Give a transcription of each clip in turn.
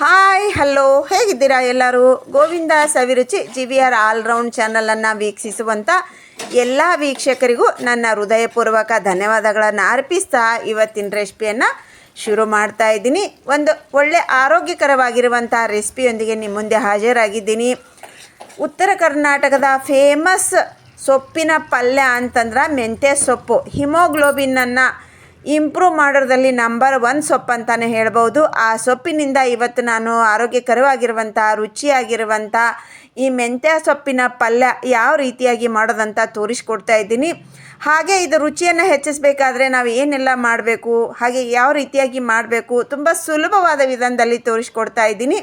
Hi, hello. ಹೇಗಿದ್ದೀರಾ ಎಲ್ಲರೂ? Govinda Saviruchi G V R allround ಚಾನಲನ್ನು ವೀಕ್ಷಿಸುವಂಥ ಎಲ್ಲ ವೀಕ್ಷಕರಿಗೂ ನನ್ನ ಹೃದಯಪೂರ್ವಕ ಧನ್ಯವಾದಗಳನ್ನು ಅರ್ಪಿಸ್ತಾ ಇವತ್ತಿನ ರೆಸಿಪಿಯನ್ನು ಶುರು ಮಾಡ್ತಾ ಇದ್ದೀನಿ. ಒಂದು ಒಳ್ಳೆ ಆರೋಗ್ಯಕರವಾಗಿರುವಂಥ ರೆಸಿಪಿಯೊಂದಿಗೆ ನಿಮ್ಮ ಮುಂದೆ ಹಾಜರಾಗಿದ್ದೀನಿ. ಉತ್ತರ ಕರ್ನಾಟಕದ ಫೇಮಸ್ ಸೊಪ್ಪಿನ ಪಲ್ಯ ಅಂತಂದ್ರೆ ಮೆಂತ್ಯ ಸೊಪ್ಪು. ಹಿಮೋಗ್ಲೋಬಿನನ್ನು ಇಂಪ್ರೂವ್ ಮಾಡೋದ್ರಲ್ಲಿ ನಂಬರ್ ಒನ್ ಸೊಪ್ಪು ಅಂತಲೇ ಹೇಳ್ಬೋದು. ಆ ಸೊಪ್ಪಿನಿಂದ ಇವತ್ತು ನಾನು ಆರೋಗ್ಯಕರವಾಗಿರುವಂಥ, ರುಚಿಯಾಗಿರುವಂಥ, ಈ ಮೆಂತ್ಯ ಸೊಪ್ಪಿನ ಪಲ್ಯ ಯಾವ ರೀತಿಯಾಗಿ ಮಾಡೋದಂತ ತೋರಿಸ್ಕೊಡ್ತಾ ಇದ್ದೀನಿ. ಹಾಗೆ ಇದು ರುಚಿಯನ್ನು ಹೆಚ್ಚಿಸಬೇಕಾದ್ರೆ ನಾವು ಏನೆಲ್ಲ ಮಾಡಬೇಕು, ಹಾಗೆ ಯಾವ ರೀತಿಯಾಗಿ ಮಾಡಬೇಕು, ತುಂಬ ಸುಲಭವಾದ ವಿಧಾನದಲ್ಲಿ ತೋರಿಸ್ಕೊಡ್ತಾ ಇದ್ದೀನಿ.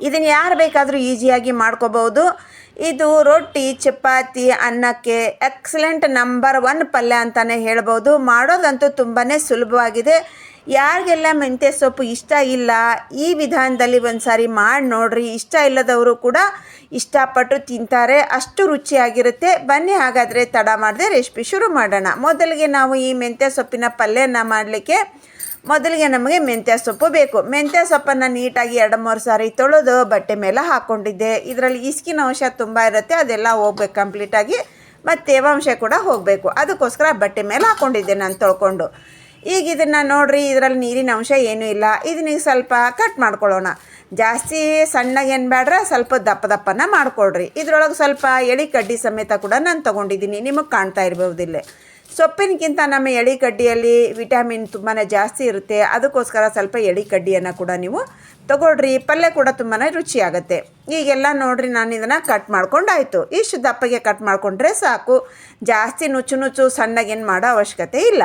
ಇದನ್ನು ಯಾರು ಬೇಕಾದರೂ ಈಸಿಯಾಗಿ ಮಾಡ್ಕೋಬೋದು ಇದು ರೊಟ್ಟಿ, ಚಪಾತಿ, ಅನ್ನಕ್ಕೆ ಎಕ್ಸಲೆಂಟ್ ನಂಬರ್ ಒನ್ ಪಲ್ಯ ಅಂತಲೇ ಹೇಳ್ಬೋದು ಮಾಡೋದಂತೂ ತುಂಬಾ ಸುಲಭವಾಗಿದೆ. ಯಾರಿಗೆಲ್ಲ ಮೆಂತ್ಯ ಸೊಪ್ಪು ಇಷ್ಟ ಇಲ್ಲ, ಈ ವಿಧಾನದಲ್ಲಿ ಒಂದು ಸಾರಿ ಮಾಡಿ ನೋಡ್ರಿ. ಇಷ್ಟ ಇಲ್ಲದವರು ಕೂಡ ಇಷ್ಟಪಟ್ಟು ತಿಂತಾರೆ. ಅಷ್ಟು ರುಚಿಯಾಗಿರುತ್ತೆ. ಬನ್ನಿ ಹಾಗಾದರೆ ತಡ ಮಾಡದೆ ರೆಸಿಪಿ ಶುರು ಮಾಡೋಣ. ಮೊದಲಿಗೆ ನಾವು ಈ ಮೆಂತ್ಯ ಸೊಪ್ಪಿನ ಪಲ್ಯನ ಮಾಡಲಿಕ್ಕೆ ಮೊದಲಿಗೆ ನಮಗೆ ಮೆಂತ್ಯ ಸೊಪ್ಪು ಬೇಕು. ಮೆಂತ್ಯ ಸೊಪ್ಪನ್ನು ನೀಟಾಗಿ ಎರಡು, ಮೂರು ಸಾರಿ ತೊಳೆದು ಬಟ್ಟೆ ಮೇಲೆ ಹಾಕ್ಕೊಂಡಿದ್ದೆ ಇದರಲ್ಲಿ ಇಸ್ಕಿನ ಅಂಶ ತುಂಬ ಇರುತ್ತೆ, ಅದೆಲ್ಲ ಹೋಗ್ಬೇಕು ಕಂಪ್ಲೀಟಾಗಿ ಮತ್ತು ತೇವಾಂಶ ಕೂಡ ಹೋಗಬೇಕು. ಅದಕ್ಕೋಸ್ಕರ ಬಟ್ಟೆ ಮೇಲೆ ಹಾಕ್ಕೊಂಡಿದ್ದೆ ನಾನು ತೊಳ್ಕೊಂಡು. ಈಗ ಇದನ್ನು ನೋಡ್ರಿ, ಇದರಲ್ಲಿ ನೀರಿನ ಅಂಶ ಏನೂ ಇಲ್ಲ. ಇದನ್ನ ಸ್ವಲ್ಪ ಕಟ್ ಮಾಡ್ಕೊಳ್ಳೋಣ. ಜಾಸ್ತಿ ಸಣ್ಣಗೆ ಏನು ಬೇಡ್ರ ಸ್ವಲ್ಪ ದಪ್ಪ ದಪ್ಪನ ಮಾಡ್ಕೊಳ್ರಿ. ಇದ್ರೊಳಗೆ ಸ್ವಲ್ಪ ಎಳಿ ಕಡ್ಡಿ ಸಮೇತ ಕೂಡ ನಾನು ತೊಗೊಂಡಿದ್ದೀನಿ. ನಿಮಗೆ ಕಾಣ್ತಾ ಇರ್ಬೋದಿಲ್ಲೇ. ಸೊಪ್ಪಿನಕ್ಕಿಂತ ನಮ್ಮ ಎಳಿ ಕಡ್ಡಿಯಲ್ಲಿ ವಿಟಮಿನ್ ತುಂಬಾ ಜಾಸ್ತಿ ಇರುತ್ತೆ. ಅದಕ್ಕೋಸ್ಕರ ಸ್ವಲ್ಪ ಎಳಿ ಕಡ್ಡಿಯನ್ನು ಕೂಡ ನೀವು ತಗೊಳ್ರಿ. ಪಲ್ಯ ಕೂಡ ತುಂಬಾ ರುಚಿಯಾಗುತ್ತೆ. ಈಗೆಲ್ಲ ನೋಡ್ರಿ ನಾನು ಇದನ್ನು ಕಟ್ ಮಾಡ್ಕೊಂಡಾಯಿತು. ಇಷ್ಟು ದಪ್ಪಗೆ ಕಟ್ ಮಾಡಿಕೊಂಡ್ರೆ ಸಾಕು. ಜಾಸ್ತಿ ನುಚ್ಚು ನುಚ್ಚು ಸಣ್ಣಗೇನು ಮಾಡೋ ಅವಶ್ಯಕತೆ ಇಲ್ಲ.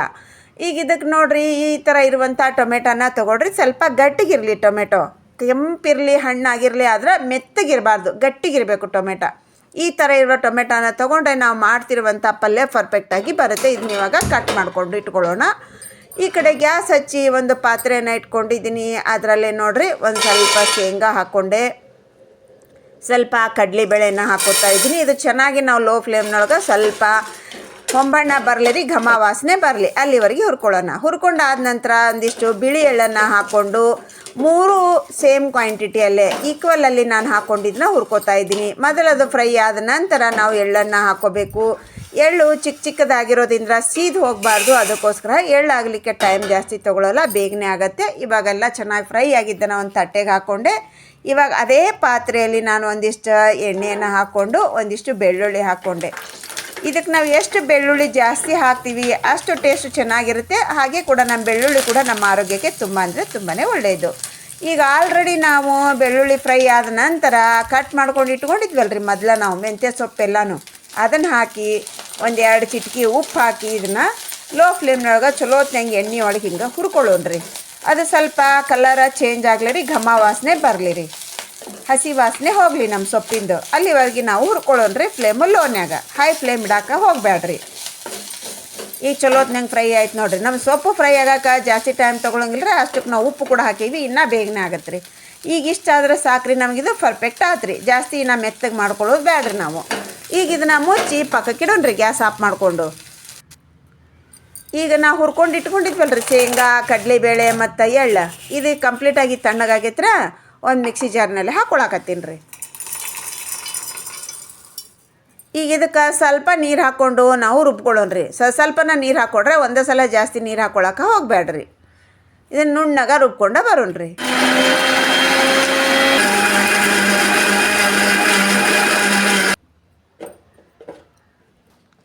ಈಗ ಇದಕ್ಕೆ ನೋಡ್ರಿ ಈ ಥರ ಇರುವಂಥ ಟೊಮೆಟೊನ ತೊಗೊಳ್ರಿ. ಸ್ವಲ್ಪ ಗಟ್ಟಿಗಿರಲಿ ಟೊಮೆಟೊ. ಕೆಂಪಿರಲಿ ಹಣ್ಣಾಗಿರಲಿ ಆದರೆ ಮೆತ್ತಗಿರಬಾರ್ದು, ಗಟ್ಟಿಗಿರಬೇಕು ಟೊಮೆಟೊ. ಈ ಥರ ಇರೋ ಟೊಮೆಟೊನ ತೊಗೊಂಡ್ರೆ ನಾವು ಮಾಡ್ತಿರುವಂಥ ಪಲ್ಯ ಪರ್ಫೆಕ್ಟಾಗಿ ಬರುತ್ತೆ. ಇದನ್ನ ಇವಾಗ ಕಟ್ ಮಾಡಿಕೊಂಡು ಇಟ್ಕೊಳ್ಳೋಣ. ಈ ಕಡೆ ಗ್ಯಾಸ್ ಹಚ್ಚಿ ಒಂದು ಪಾತ್ರೆನ ಇಟ್ಕೊಂಡಿದ್ದೀನಿ. ಅದರಲ್ಲೇ ನೋಡಿರಿ, ಒಂದು ಸ್ವಲ್ಪ ಶೇಂಗಾ ಹಾಕ್ಕೊಂಡೆ. ಸ್ವಲ್ಪ ಕಡಲೆಬೇಳೆನ ಹಾಕೋತಾ ಇದ್ದೀನಿ. ಇದು ಚೆನ್ನಾಗಿ ನಾವು ಲೋ ಫ್ಲೇಮ್ನೊಳಗೆ ಸ್ವಲ್ಪ ಹೊಂಬಣ್ಣ ಬರಲಿ ರೀ, ಘಮ ವಾಸನೆ ಬರಲಿ. ಅಲ್ಲಿವರೆಗೆ ಹುರ್ಕೊಳ್ಳೋಣ. ಹುರ್ಕೊಂಡಾದ ನಂತರ ಒಂದಿಷ್ಟು ಬಿಳಿ ಎಳ್ಳನ್ನು ಹಾಕ್ಕೊಂಡು ಮೂರು ಸೇಮ್ ಕ್ವಾಂಟಿಟಿಯಲ್ಲೇ ಈಕ್ವಲಲ್ಲಿ ನಾನು ಹಾಕ್ಕೊಂಡಿದ್ದನ್ನ ಹುರ್ಕೋತಾ ಇದ್ದೀನಿ. ಮೊದಲದು ಫ್ರೈ ಆದ ನಂತರ ನಾವು ಎಳ್ಳನ್ನು ಹಾಕ್ಕೋಬೇಕು ಎಳ್ಳು ಚಿಕ್ಕ ಚಿಕ್ಕದಾಗಿರೋದ್ರಿಂದ ಸೀದ್ ಹೋಗಬಾರ್ದು. ಅದಕ್ಕೋಸ್ಕರ ಎಳ್ಳಾಗಲಿಕ್ಕೆ ಟೈಮ್ ಜಾಸ್ತಿ ತೊಗೊಳ್ಳೋಲ್ಲ ಬೇಗನೆ ಆಗುತ್ತೆ. ಇವಾಗೆಲ್ಲ ಚೆನ್ನಾಗಿ ಫ್ರೈ ಆಗಿದ್ದನ್ನು ಒಂದು ತಟ್ಟೆಗೆ ಹಾಕ್ಕೊಂಡೆ ಇವಾಗ ಅದೇ ಪಾತ್ರೆಯಲ್ಲಿ ನಾನು ಒಂದಿಷ್ಟು ಎಣ್ಣೆಯನ್ನು ಹಾಕ್ಕೊಂಡು ಒಂದಿಷ್ಟು ಬೆಳ್ಳುಳ್ಳಿ ಹಾಕ್ಕೊಂಡೆ ಇದಕ್ಕೆ ನಾವು ಎಷ್ಟು ಬೆಳ್ಳುಳ್ಳಿ ಜಾಸ್ತಿ ಹಾಕ್ತೀವಿ, ಅಷ್ಟು ಟೇಸ್ಟ್ ಚೆನ್ನಾಗಿರುತ್ತೆ. ಹಾಗೆ ಕೂಡ ನಮ್ಮ ಬೆಳ್ಳುಳ್ಳಿ ಕೂಡ ನಮ್ಮ ಆರೋಗ್ಯಕ್ಕೆ ತುಂಬ ಅಂದರೆ ತುಂಬಾ ಒಳ್ಳೆಯದು ಈಗ ಆಲ್ರೆಡಿ ನಾವು ಬೆಳ್ಳುಳ್ಳಿ ಫ್ರೈ ಆದ ನಂತರ ಕಟ್ ಮಾಡ್ಕೊಂಡು ಇಟ್ಕೊಂಡಿದ್ವಲ್ಲ ರೀ ಮೊದಲ ನಾವು ಮೆಂತ್ಯ ಸೊಪ್ಪೆಲ್ಲನೂ. ಅದನ್ನು ಹಾಕಿ ಒಂದು ಎರಡು ಚಿಟಕಿ ಉಪ್ಪು ಹಾಕಿ ಇದನ್ನು ಲೋ ಫ್ಲೇಮ್ನೊಳಗೆ ಚಲೋ ಹೊತ್ನಂಗೆ ಎಣ್ಣೆ ಒಳಗೆ ಹಿಂಗೆ ಹುರ್ಕೊಳ್ಳೋಣ್ರಿ. ಅದು ಸ್ವಲ್ಪ ಕಲರ ಚೇಂಜ್ ಆಗಲಿ ರೀ ಘಮ ವಾಸನೆ ಬರಲಿ ರೀ ಹಸಿ ವಾಸನೆ ಹೋಗಲಿ ನಮ್ಮ ಸೊಪ್ಪಿಂದು. ಅಲ್ಲಿವರೆಗೆ ನಾವು ಹುರ್ಕೊಳ್ಳೋಣ್ರಿ ಫ್ಲೇಮು ಲೋನ್ಯಾಗ. ಹೈ ಫ್ಲೇಮ್ ಇಡಾಕ ಹೋಗಬೇಡ್ರಿ ಈ ಚಲೋ ಹೊತ್ನಂಗೆ ಫ್ರೈ ಆಯ್ತು ನೋಡ್ರಿ. ನಮ್ಮ ಸೊಪ್ಪು ಫ್ರೈ ಆಗಕ್ಕೆ ಜಾಸ್ತಿ ಟೈಮ್ ತೊಗೊಳಂಗಿಲ್ಲ ರೀ ಅಷ್ಟಕ್ಕೆ ನಾವು ಉಪ್ಪು ಕೂಡ ಹಾಕೀವಿ, ಇನ್ನೂ ಬೇಗನೆ ಆಗತ್ತೆ ರೀ ಈಗ ಇಷ್ಟ ಆದ್ರೆ ಸಾಕ್ರಿ ನಮಗಿದು ಪರ್ಫೆಕ್ಟ್ ಆತ್ರಿ. ಜಾಸ್ತಿ ಇನ್ನು ಮೆತ್ತಗೆ ಮಾಡ್ಕೊಳ್ಳೋದು ಬೇಡ್ರಿ ನಾವು. ಈಗ ಇದನ್ನು ಮುಚ್ಚಿ ಪಕ್ಕಕ್ಕೆ ಇಡೋಣ್ರಿ, ಗ್ಯಾಸ್ ಆಫ್ ಮಾಡಿಕೊಂಡು. ಈಗ ನಾವು ಹುರ್ಕೊಂಡು ಇಟ್ಕೊಂಡಿದ್ವಲ್ಲ ರೀ ಶೇಂಗಾ, ಕಡಲೆಬೇಳೆ ಮತ್ತು ಎಳ್ಳು. ಇದು ಕಂಪ್ಲೀಟಾಗಿ ತಣ್ಣಗಾಗೈತ್ರ? ಒಂದು ಮಿಕ್ಸಿ ಜಾರ್ನಲ್ಲಿ ಹಾಕ್ಕೊಳಕತ್ತೀನಿ ರೀ ಈಗ ಇದಕ್ಕೆ ಸ್ವಲ್ಪ ನೀರು ಹಾಕ್ಕೊಂಡು ನಾವು ರುಬ್ಕೊಳ್ಳೋಣ್ರಿ. ಸ ಸ್ವಲ್ಪನ ನೀರು ಹಾಕ್ಕೊಡ್ರೆ ಒಂದೇ ಸಲ ಜಾಸ್ತಿ ನೀರು ಹಾಕ್ಕೊಳಕ್ಕೆ ಹೋಗಬೇಡ್ರಿ ಇದನ್ನು ನುಣ್ಣಗೆ ಬರೋಣ ರೀ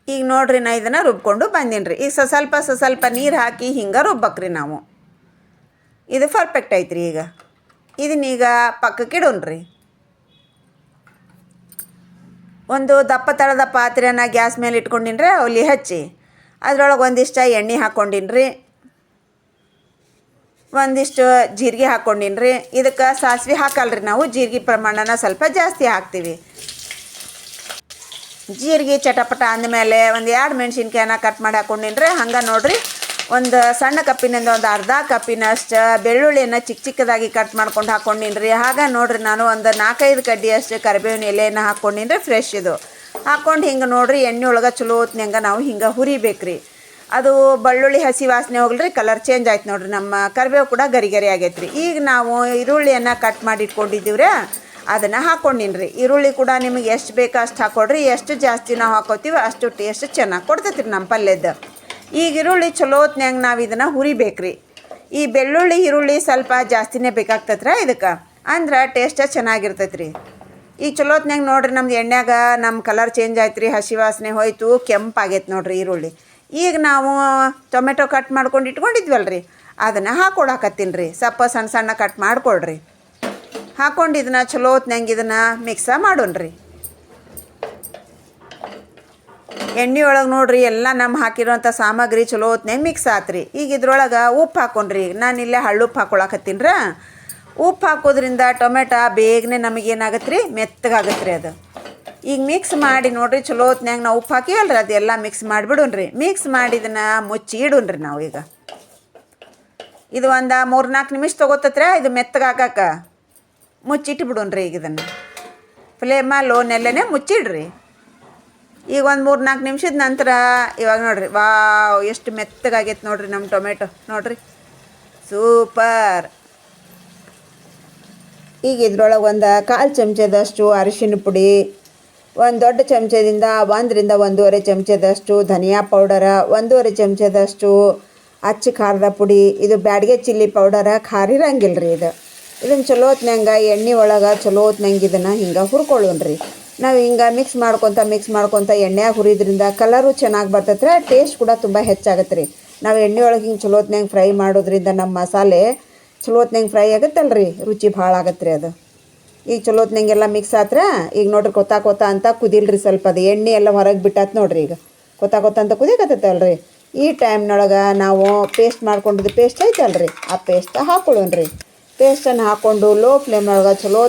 ಈಗ ನೋಡ್ರಿ ನಾ ಇದನ್ನು ರುಬ್ಕೊಂಡು ಬಂದೀನಿ ರೀ ಈಗ ಸ ಸ್ವಲ್ಪ ಸ್ವಲ್ಪ ನೀರು ಹಾಕಿ ಹಿಂಗೆ ರುಬ್ಬಕ್ರಿ ನಾವು. ಇದು ಪರ್ಫೆಕ್ಟ್ ಐತ್ರಿ ಈಗ. ಇದನ್ನೀಗ ಪಕ್ಕಕ್ಕೆ ಇಡೋಣ್ರಿ. ಒಂದು ದಪ್ಪ ತಳದ ಪಾತ್ರೆನ ಗ್ಯಾಸ್ ಮೇಲೆ ಇಟ್ಕೊಂಡಿನ್ರಿ ಅವಲಿ ಹಚ್ಚಿ. ಅದರೊಳಗೆ ಒಂದಿಷ್ಟು ಎಣ್ಣೆ ಹಾಕ್ಕೊಂಡಿನ್ರಿ ಒಂದಿಷ್ಟು ಜೀರಿಗೆ ಹಾಕ್ಕೊಂಡಿನ್ರಿ ಇದಕ್ಕೆ ಸಾಸಿವೆ ಹಾಕಲ್ರಿ ನಾವು, ಜೀರಿಗೆ ಪ್ರಮಾಣನ ಸ್ವಲ್ಪ ಜಾಸ್ತಿ ಹಾಕ್ತೀವಿ. ಜೀರಿಗೆ ಚಟಪಟ ಅಂದಮೇಲೆ ಒಂದು ಎರಡು ಮೆಣಸಿನ್ಕಾಯನ್ನ ಕಟ್ ಮಾಡಿ ಹಾಕ್ಕೊಂಡಿನ್ರಿ ಹಂಗೆ ನೋಡ್ರಿ. ಒಂದು ಸಣ್ಣ ಕಪ್ಪಿನಿಂದ ಒಂದು ಅರ್ಧ ಕಪ್ಪಿನಷ್ಟು ಬೆಳ್ಳುಳ್ಳಿಯನ್ನು ಚಿಕ್ಕ ಚಿಕ್ಕದಾಗಿ ಕಟ್ ಮಾಡ್ಕೊಂಡು ಹಾಕ್ಕೊಂಡಿನ್ರಿ ಹಾಗೆ ನೋಡ್ರಿ ನಾನು ಒಂದು ನಾಲ್ಕೈದು ಕಡ್ಡಿಯಷ್ಟು ಕರಿಬೇವಿನ ಎಲೆಯನ್ನು ಹಾಕ್ಕೊಂಡಿನ್ರಿ ಫ್ರೆಶ್ ಇದು. ಹಾಕ್ಕೊಂಡು ಹಿಂಗೆ ನೋಡ್ರಿ ಎಣ್ಣೆ ಒಳಗೆ ಚಲೋ ಹೊತ್ನಂಗೆ ನಾವು ಹಿಂಗೆ ಹುರಿಬೇಕ್ರಿ. ಅದು ಬೆಳ್ಳುಳ್ಳಿ ಹಸಿ ವಾಸನೆ ಹೋಗ್ಲಿ ಕಲರ್ ಚೇಂಜ್ ಆಯ್ತು ನೋಡ್ರಿ. ನಮ್ಮ ಕರಿಬೇವು ಕೂಡ ಗರಿಗರಿ ಗರಿ ಆಗೈತೆ ರೀ ಈಗ ನಾವು ಈರುಳ್ಳಿಯನ್ನು ಕಟ್ ಮಾಡಿ ಇಟ್ಕೊಂಡಿದ್ದೀವ್ರಿ, ಅದನ್ನು ಹಾಕ್ಕೊಂಡಿನ್ರಿ ರೀ ಈರುಳ್ಳಿ ಕೂಡ ನಿಮಗೆ ಎಷ್ಟು ಬೇಕೋ ಅಷ್ಟು ಹಾಕ್ಕೊಡ್ರಿ ಎಷ್ಟು ಜಾಸ್ತಿ ನಾವು ಹಾಕೋತೀವಿ ಅಷ್ಟು ಟೇಸ್ಟ್ ಚೆನ್ನಾಗಿ ಕೊಡ್ತೈತ್ರಿ ನಮ್ಮ ಪಲ್ಯದ. ಈಗ ಈರುಳ್ಳಿ ಚಲೋ ಹೊತ್ನ್ಯಾಗ ನಾವು ಇದನ್ನು ಹುರಿಬೇಕ್ರಿ. ಈ ಬೆಳ್ಳುಳ್ಳಿ, ಈರುಳ್ಳಿ ಸ್ವಲ್ಪ ಜಾಸ್ತಿನೇ ಬೇಕಾಗ್ತತ್ರ ಇದಕ್ಕೆ? ಅಂದ್ರೆ ಟೇಸ್ಟ ಚೆನ್ನಾಗಿರ್ತೈತೆ ರೀ ಈಗ ಚಲೋ ಹೊತ್ನ್ಯಾಗ ನೋಡ್ರಿ ನಮ್ದು ಎಣ್ಣೆಗ ನಮ್ಮ ಕಲರ್ ಚೇಂಜ್ ಆಯ್ತು ರೀ ಹಸಿ ವಾಸನೆ ಹೋಯ್ತು ಕೆಂಪಾಗೈತೆ ನೋಡ್ರಿ ಈರುಳ್ಳಿ. ಈಗ ನಾವು ಟೊಮೆಟೊ ಕಟ್ ಮಾಡ್ಕೊಂಡು ಇಟ್ಕೊಂಡಿದ್ವಲ್ರಿ. ಅದನ್ನು ಹಾಕೊಡಾಕತ್ತೀನಿ ರೀ ಸ್ವಲ್ಪ ಸಣ್ಣ ಸಣ್ಣ ಕಟ್ ಮಾಡ್ಕೊಳ್ರಿ. ಹಾಕೊಂಡು ಇದನ್ನ ಚಲೋ ಹೊತ್ನ್ಯಾಗ ಇದನ್ನು ಮಿಕ್ಸ ಮಾಡೋಣ್ರಿ. ಎಣ್ಣೆ ಒಳಗೆ ನೋಡ್ರಿ, ಎಲ್ಲ ನಮ್ಮ ಹಾಕಿರೋಂಥ ಸಾಮಗ್ರಿ ಚಲೋ ಹೊತ್ನ್ಯಾಗ ಮಿಕ್ಸ್ ಆತ್ರಿ. ಈಗ ಇದ್ರೊಳಗೆ ಉಪ್ಪು ಹಾಕೊಂಡ್ರಿ. ನಾನು ಇಲ್ಲೇ ಹಳ್ಳುಪ್ಪು ಉಪ್ಪು ರೀ ಉಪ್ಪು ಹಾಕೋದ್ರಿಂದ ಟೊಮೆಟೊ ಬೇಗನೆ ನಮಗೇನಾಗತ್ತೆ ರೀ ಮೆತ್ತಗಾಗತ್ತೆ ರೀ ಅದು. ಈಗ ಮಿಕ್ಸ್ ಮಾಡಿ ನೋಡ್ರಿ, ಚಲೋ ಹೊತ್ನ್ಯಾಗ ನಾವು ಉಪ್ಪು ಹಾಕಿವಲ್ರಿ? ಅದೆಲ್ಲ ಮಿಕ್ಸ್ ಮಾಡಿಬಿಡೋಣ್ರಿ ಮಿಕ್ಸ್ ಮಾಡಿದನ್ನ ಮುಚ್ಚಿ ಇಡೋಣ್ರಿ ನಾವು ಈಗ. ಇದು ಒಂದು ಮೂರು ನಾಲ್ಕು ನಿಮಿಷ ತೊಗೋತತ್ರೆ ಇದು ಮೆತ್ತಗಾಕಕ್ಕೆ ಮುಚ್ಚಿಟ್ಟು ಬಿಡೋಣ್ರಿ ಈಗ ಇದನ್ನು. ಫ್ಲೇಮ ಲೋನೆಲ್ಲೇ ಮುಚ್ಚಿಡ್ರಿ. ಈಗ ಒಂದು ಮೂರು ನಾಲ್ಕು ನಿಮಿಷದ ನಂತರ ಇವಾಗ ನೋಡ್ರಿ, ವಾವ್, ಎಷ್ಟು ಮೆತ್ತಗಾಗೈತೆ ನೋಡ್ರಿ ನಮ್ಮ ಟೊಮೆಟೊ, ನೋಡ್ರಿ. ಸೂಪರ್. ಈಗ ಇದ್ರೊಳಗೆ ಒಂದು ಕಾಲು ಚಮಚದಷ್ಟು ಅರಿಶಿನ ಪುಡಿ, ಒಂದು ದೊಡ್ಡ ಚಮಚದಿಂದ ಒಂದರಿಂದ ಒಂದೂವರೆ ಚಮಚದಷ್ಟು ಧನಿಯಾ ಪೌಡರ, ಒಂದೂವರೆ ಚಮಚದಷ್ಟು ಅಚ್ಚು ಖಾರದ ಪುಡಿ, ಇದು ಬ್ಯಾಡ್ಗೆ ಚಿಲ್ಲಿ ಪೌಡರ ಖಾರ ಇರಂಗಿಲ್ಲ ರೀ ಇದು. ಇದನ್ನು ಚಲೋ ಹೊತ್ನಂಗೆ ಎಣ್ಣೆ ಒಳಗೆ ಚಲೋ ಹೊತ್ನಂಗೆ ಇದನ್ನು ಹಿಂಗೆ ಹುರ್ಕೊಳ್ಳೋಣ್ರಿ. ನಾವು ಹಿಂಗೆ ಮಿಕ್ಸ್ ಮಾಡ್ಕೊತ ಮಿಕ್ಸ್ ಮಾಡ್ಕೊತ ಎಣ್ಣೆಯಾಗ ಹುರಿದ್ರಿಂದ ಕಲರು ಚೆನ್ನಾಗಿ ಬರ್ತೈತೆ ಟೇಸ್ಟ್ ಕೂಡ ತುಂಬ ಹೆಚ್ಚಾಗತ್ತೆ ರೀ ನಾವು ಎಣ್ಣೆ ಒಳಗೆ ಹಿಂಗೆ ಚಲೋತ್ನಾಗ ಫ್ರೈ ಮಾಡೋದ್ರಿಂದ ನಮ್ಮ ಮಸಾಲೆ ಚಲೋತ್ನಾಗ ಫ್ರೈ ಆಗುತ್ತಲ್ಲ ರೀ ರುಚಿ ಭಾಳ ಆಗತ್ತೆ ರೀ ಅದು. ಈಗ ಚಲೋತ್ನಾಗೆಲ್ಲ ಮಿಕ್ಸ್ ಆತ್ರ, ಈಗ ನೋಡ್ರಿ ಕೊತ್ತಾ ಕೊತ್ತ ಅಂತ ಕುದಿಲ್ರಿ ಸ್ವಲ್ಪ ಅದು, ಎಣ್ಣೆ ಎಲ್ಲ ಹೊರಗೆ ಬಿಟ್ಟಾತ್ ನೋಡ್ರಿ ಈಗ. ಕೊತ್ತಾ ಕೊತ್ತ ಅಂತ ಕುದಿಯಕತ್ತಲ್ರಿ ಈ ಟೈಮ್ನೊಳಗೆ ನಾವು ಪೇಸ್ಟ್ ಮಾಡ್ಕೊಂಡಿದ್ದು ಪೇಸ್ಟ್ ಐತಲ್ರಿ, ಆ ಪೇಸ್ಟ್ ಹಾಕೊಳ್ಳೋಣ್ರಿ. ಪೇಸ್ಟನ್ನು ಹಾಕ್ಕೊಂಡು ಲೋ ಫ್ಲೇಮ್ ಒಳಗೆ ಚಲೋ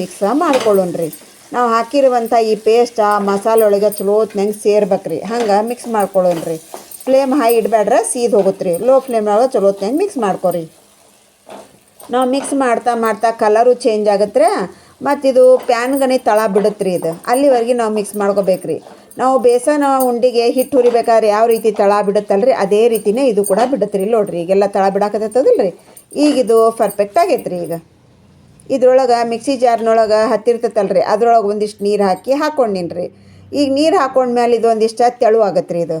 ಮಿಕ್ಸ್ ಮಾಡ್ಕೊಳ್ಳೋಣ್ರಿ. ನಾವು ಹಾಕಿರುವಂಥ ಈ ಪೇಸ್ಟ್ ಆ ಮಸಾಲೆ ಒಳಗೆ ಚಲೋ ಹೊತ್ನ್ಯಾಂಗ ಸೇರ್ಬೇಕ್ರಿ. ಹಂಗೆ ಮಿಕ್ಸ್ ಮಾಡ್ಕೊಳ್ಳೋಣ್ರಿ ಫ್ಲೇಮ್ ಹೈ ಇಡಬೇಡ್ರೆ ಸೀದ್ ಹೋಗುತ್ತೆ ರೀ ಲೋ ಚಲೋ ಹೊತ್ನಂಗೆ ಮಿಕ್ಸ್ ಮಾಡ್ಕೊರಿ. ನಾವು ಮಿಕ್ಸ್ ಮಾಡ್ತಾ ಮಾಡ್ತಾ ಕಲರು ಚೇಂಜ್ ಆಗುತ್ತೆ ಮತ್ತು ಇದು ಪ್ಯಾನ್ಗನೆ ತಳ ಬಿಡುತ್ತೆ ರೀ ಇದು. ಅಲ್ಲಿವರೆಗೆ ನಾವು ಮಿಕ್ಸ್ ಮಾಡ್ಕೋಬೇಕ್ರಿ. ನಾವು ಬೇಸನ ಉಂಡಿಗೆ ಹಿಟ್ಟು ಹುರಿಬೇಕಾದ್ರೆ ಯಾವ ರೀತಿ ತಳ ಬಿಡುತ್ತಲ್ರಿ? ಅದೇ ರೀತಿನೇ ಇದು ಕೂಡ ಬಿಡುತ್ತೆ ರೀ ನೋಡ್ರಿ, ಈಗೆಲ್ಲ ತಳ ಬಿಡಾಕತ್ತದಲ್ಲ ರೀ ಈಗ ಇದು ಪರ್ಫೆಕ್ಟ್ ಆಗೈತೆ ರೀ ಈಗ. ಇದ್ರೊಳಗೆ ಮಿಕ್ಸಿ ಜಾರ್ನೊಳಗೆ ಹತ್ತಿರ್ತೈತಲ್ರಿ. ಅದ್ರೊಳಗೆ ಒಂದಿಷ್ಟು ನೀರು ಹಾಕಿ ಹಾಕ್ಕೊಂಡಿನಿ ರೀ ಈಗ ನೀರು ಹಾಕೊಂಡ್ಮೇಲೆ ಇದು ಒಂದಿಷ್ಟು ತೆಳು ಆಗತ್ತೆ ರೀ ಇದು.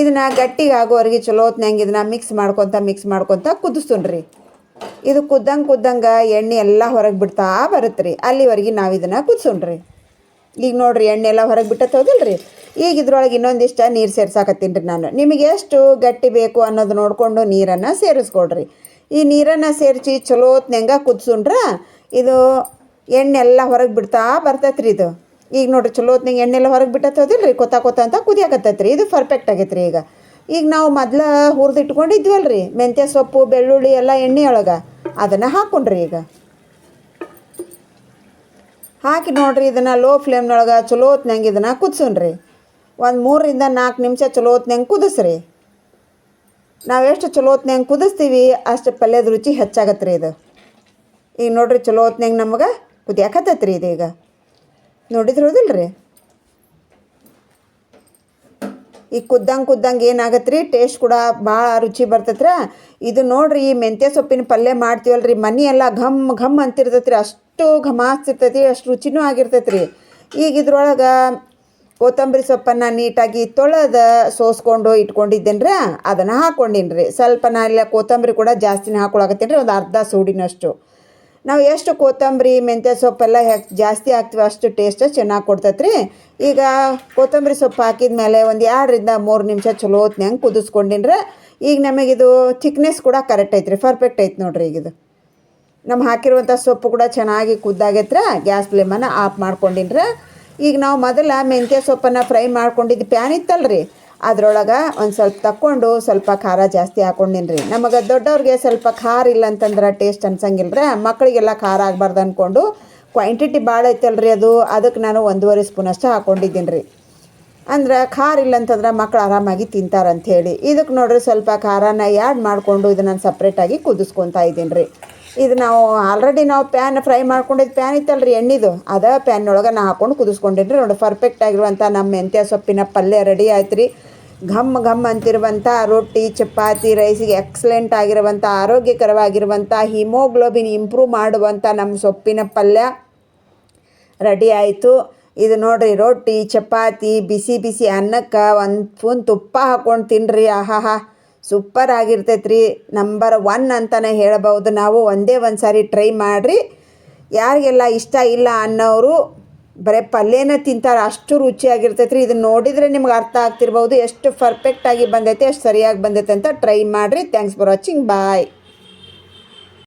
ಇದನ್ನ ಗಟ್ಟಿಗೆ ಆಗೋವರೆಗೆ ಚಲೋ ಹೊತ್ನಂಗೆ ಇದನ್ನ ಮಿಕ್ಸ್ ಮಾಡ್ಕೊತ ಮಿಕ್ಸ್ ಮಾಡ್ಕೊತ ಕುದಿಸ್ತುನ್ರಿ. ಇದು ಕುದ್ದಂಗೆ ಕುದ್ದಂಗೆ ಎಣ್ಣೆ ಎಲ್ಲ ಹೊರಗೆ ಬಿಡ್ತಾ ಬರುತ್ತೆ ರೀ ಅಲ್ಲಿವರೆಗೆ ನಾವು ಇದನ್ನು ಕುದಿಸೋಣ್ರಿ. ಈಗ ನೋಡಿರಿ ಎಣ್ಣೆ ಎಲ್ಲ ಹೊರಗೆ ಬಿಟ್ಟತ್ತೋದಿಲ್ಲ ರೀ ಈಗ ಇದ್ರೊಳಗೆ ಇನ್ನೊಂದಿಷ್ಟ ನೀರು ಸೇರ್ಸಾಕತ್ತೀನಿ ರೀ ನಾನು. ನಿಮಗೆ ಎಷ್ಟು ಗಟ್ಟಿ ಬೇಕು ಅನ್ನೋದು ನೋಡಿಕೊಂಡು ನೀರನ್ನು ಸೇರಿಸ್ಕೊಡ್ರಿ ಈ ನೀರನ್ನು ಸೇರಿಸಿ ಚಲೋ ಹೊತ್ನಂಗೆ ಕುದಿಸೋಣ್ರ ಇದು ಎಣ್ಣೆ ಎಲ್ಲ ಹೊರಗೆ ಬಿಡ್ತಾ ಬರ್ತೈತೆ ರೀ ಇದು. ಈಗ ನೋಡಿರಿ ಚಲೋ ಎಣ್ಣೆ ಎಲ್ಲ ಹೊರಗೆ ಬಿಟ್ಟತ್ತೋದಿಲ್ಲ ರೀ ಕೊತ್ತ ಕೊತ್ತ ಅಂತ ಕುದಿಯಾಕತ್ತೈತೆ ರೀ ಇದು ಪರ್ಫೆಕ್ಟ್ ಆಗೈತೆ ರೀ ಈಗ. ಈಗ ನಾವು ಮೊದ್ಲು ಹುರಿದಿಟ್ಕೊಂಡಿದ್ವಲ್ಲ ರೀ ಮೆಂತ್ಯ ಸೊಪ್ಪು, ಬೆಳ್ಳುಳ್ಳಿ ಎಲ್ಲ ಎಣ್ಣೆ ಒಳಗೆ. ಅದನ್ನು ಹಾಕ್ಕೊಂಡ್ರಿ ಈಗ. ಹಾಕಿ ನೋಡ್ರಿ ಇದನ್ನು ಲೋ ಫ್ಲೇಮ್ನೊಳಗೆ ಚಲೋ ಹೊತ್ನಂಗೆ ಇದನ್ನು ಕುದಿಸೋಣ್ರಿ ಒಂದು ಮೂರರಿಂದ ನಾಲ್ಕು ನಿಮಿಷ ಚಲೋ ಹೊತ್ನಂಗೆ ಕುದಿಸ್ರಿ. ನಾವು ಎಷ್ಟು ಚಲೋ ಹೊತ್ನ್ಯಾಗ ಕುದಿಸ್ತೀವಿ, ಅಷ್ಟು ಪಲ್ಯದ ರುಚಿ ಹೆಚ್ಚಾಗತ್ತೆ ರೀ ಇದು. ಈಗ ನೋಡಿರಿ ಚಲೋ ಹೊತ್ನ್ಯಾಗ ನಮಗೆ ಕುದಿಯಾಕತ್ತೈತೆ ರೀ ಇದು ಈಗ. ನೋಡಿದ್ರದಿಲ್ಲ ರೀ ಈಗ ಕುದ್ದಂಗೆ ಕುದ್ದಂಗೆ ಏನಾಗತ್ತೆ ರೀ ಟೇಸ್ಟ್ ಕೂಡ ಭಾಳ ರುಚಿ ಬರ್ತೈತ್ರ. ಇದು ನೋಡಿರಿ, ಈ ಮೆಂತ್ಯ ಸೊಪ್ಪಿನ ಪಲ್ಯ ಮಾಡ್ತೀವಲ್ಲ ರೀ ಮನೆ ಎಲ್ಲ ಘಮ್ ಘಮ್ ಅಂತಿರ್ತೈತೆ ರೀ ಅಷ್ಟು ಘಮಾಸ್ತಿರ್ತೈತಿ ಅಷ್ಟು ರುಚಿನೂ ಆಗಿರ್ತೈತೆ ರೀ ಈಗ ಇದ್ರೊಳಗೆ ಕೊತ್ತಂಬರಿ ಸೊಪ್ಪನ್ನು ನೀಟಾಗಿ ತೊಳೆದ ಸೋಸ್ಕೊಂಡು ಇಟ್ಕೊಂಡಿದ್ದೇನೆ ರೀ ಅದನ್ನು ಹಾಕ್ಕೊಂಡಿನಿ ರೀ ಸ್ವಲ್ಪ ನಾ ಇಲ್ಲ ಕೊತ್ತಂಬರಿ ಕೂಡ ಜಾಸ್ತಿನೇ ಹಾಕೊಳಕತ್ತೀನಿ ರೀ, ಒಂದು ಅರ್ಧ ಸೂಡಿನಷ್ಟು. ನಾವು ಎಷ್ಟು ಕೊತ್ತಂಬರಿ, ಮೆಂತ್ಯ ಸೊಪ್ಪೆಲ್ಲ ಜಾಸ್ತಿ ಹಾಕ್ತೀವಿ ಅಷ್ಟು ಟೇಸ್ಟ್ ಚೆನ್ನಾಗಿ ಕೊಡ್ತೈತೆ ರೀ ಈಗ ಕೊತ್ತಂಬರಿ ಸೊಪ್ಪು ಹಾಕಿದ ಮೇಲೆ ಒಂದು ಎರಡರಿಂದ ಮೂರು ನಿಮಿಷ ಚಲೋ ಹೊತ್ನ್ಯಾಂಗ ಕುದಿಸ್ಕೊಂಡಿನ್ರೆ. ಈಗ ನಮಗಿದು ಥಿಕ್ನೆಸ್ ಕೂಡ ಕರೆಕ್ಟ್ ಐತೆ ರೀ ಪರ್ಫೆಕ್ಟ್ ಐತೆ ನೋಡಿರಿ ಈಗ ಇದು. ನಮ್ಮ ಹಾಕಿರುವಂಥ ಸೊಪ್ಪು ಕೂಡ ಚೆನ್ನಾಗಿ ಕುದ್ದಾಗೈತ್ರ, ಗ್ಯಾಸ್ ಫ್ಲೇಮನ್ನು ಆಫ್ ಮಾಡ್ಕೊಂಡಿನ್ರಿ. ಈಗ ನಾವು ಮೊದಲ ಮೆಂತ್ಯ ಸೊಪ್ಪನ್ನು ಫ್ರೈ ಮಾಡ್ಕೊಂಡಿದ್ದು ಪ್ಯಾನ್ ಇತ್ತಲ್ರಿ. ಅದ್ರೊಳಗೆ ಒಂದು ಸ್ವಲ್ಪ ತಕ್ಕೊಂಡು ಸ್ವಲ್ಪ ಖಾರ ಜಾಸ್ತಿ ಹಾಕೊಂಡಿನಿ ರೀ ನಮಗೆ ದೊಡ್ಡವ್ರಿಗೆ ಸ್ವಲ್ಪ ಖಾರ ಇಲ್ಲ ಅಂತಂದ್ರೆ ಟೇಸ್ಟ್ ಅನ್ಸಂಗಿಲ್ಲ ಮಕ್ಕಳಿಗೆಲ್ಲ ಖಾರ ಆಗಬಾರ್ದು ಅಂದ್ಕೊಂಡು ಕ್ವಾಂಟಿಟಿ ಭಾಳ ಐತಲ್ರಿ ಅದು. ಅದಕ್ಕೆ ನಾನು ಒಂದೂವರೆ ಸ್ಪೂನ್ ಅಷ್ಟು ಹಾಕ್ಕೊಂಡಿದ್ದೀನಿ ರೀ ಅಂದ್ರೆ ಖಾರ ಇಲ್ಲ ಅಂತಂದ್ರೆ ಮಕ್ಕಳು ಆರಾಮಾಗಿ ತಿಂತಾರಂತ ಹೇಳಿ. ಇದಕ್ಕೆ ನೋಡ್ರಿ ಸ್ವಲ್ಪ ಖಾರನ ಆ್ಯಡ್ ಮಾಡಿಕೊಂಡು ಇದನ್ನು ನಾನು ಸಪ್ರೇಟಾಗಿ ಕುದಿಸ್ಕೊತಾ ಇದ್ದೀನಿ ರೀ ಇದು ನಾವು ಆಲ್ರೆಡಿ ನಾವು ಪ್ಯಾನ್ ಫ್ರೈ ಮಾಡ್ಕೊಂಡಿದ್ದು ಪ್ಯಾನ್ ಇತ್ತಲ್ರಿ, ಎಣ್ಣಿದು. ಅದ ಪ್ಯಾನ್ನೊಳಗೆ ನಾ ಹಾಕೊಂಡು ಕುದಿಸ್ಕೊಂಡಿನಿ ರೀ ನೋಡಿ ಪರ್ಫೆಕ್ಟ್ ಆಗಿರುವಂಥ ನಮ್ಮ ಮೆಂತ್ಯ ಸೊಪ್ಪಿನ ಪಲ್ಯ ರೆಡಿ ಆಯ್ತು ರೀ ಘಮ್ ಘಮ್ ಅಂತಿರುವಂಥ ರೊಟ್ಟಿ, ಚಪಾತಿ ರೈಸಿಗೆ ಎಕ್ಸಲೆಂಟ್ ಆಗಿರುವಂಥ ಆರೋಗ್ಯಕರವಾಗಿರುವಂಥ ಹಿಮೋಗ್ಲೋಬಿನ್ ಇಂಪ್ರೂವ್ ಮಾಡುವಂಥ ನಮ್ಮ ಸೊಪ್ಪಿನ ಪಲ್ಯ ರೆಡಿ ಆಯಿತು. ಇದು ನೋಡಿರಿ, ರೊಟ್ಟಿ, ಚಪಾತಿ, ಬಿಸಿ ಬಿಸಿ ಅನ್ನಕ್ಕೆ ಒಂದು ಸ್ಪೂನ್ ತುಪ್ಪ ಹಾಕ್ಕೊಂಡು ತಿನ್ನಿರಿ ಆಹಾಹಾ. ಸೂಪರ್ ಆಗಿರ್ತೈತೆ ರೀ ನಂಬರ್ ಒನ್ ಅಂತಲೇ ಹೇಳ್ಬೋದು ನಾವು ಒಂದೇ ಒಂದು ಸಾರಿ ಟ್ರೈ ಮಾಡಿರಿ. ಯಾರಿಗೆಲ್ಲ ಇಷ್ಟ ಇಲ್ಲ ಅನ್ನೋರು ಬರೀ ಪಲ್ಯನ ತಿಂತಾರೆ. ಅಷ್ಟು ರುಚಿಯಾಗಿರ್ತೈತೆ ರೀ ಇದನ್ನು ನೋಡಿದರೆ ನಿಮ್ಗೆ ಅರ್ಥ ಆಗ್ತಿರ್ಬೋದು. ಎಷ್ಟು ಪರ್ಫೆಕ್ಟಾಗಿ ಬಂದೈತೆ ಎಷ್ಟು ಸರಿಯಾಗಿ ಬಂದೈತೆ ಅಂತ ಟ್ರೈ ಮಾಡಿರಿ. Thanks for watching bye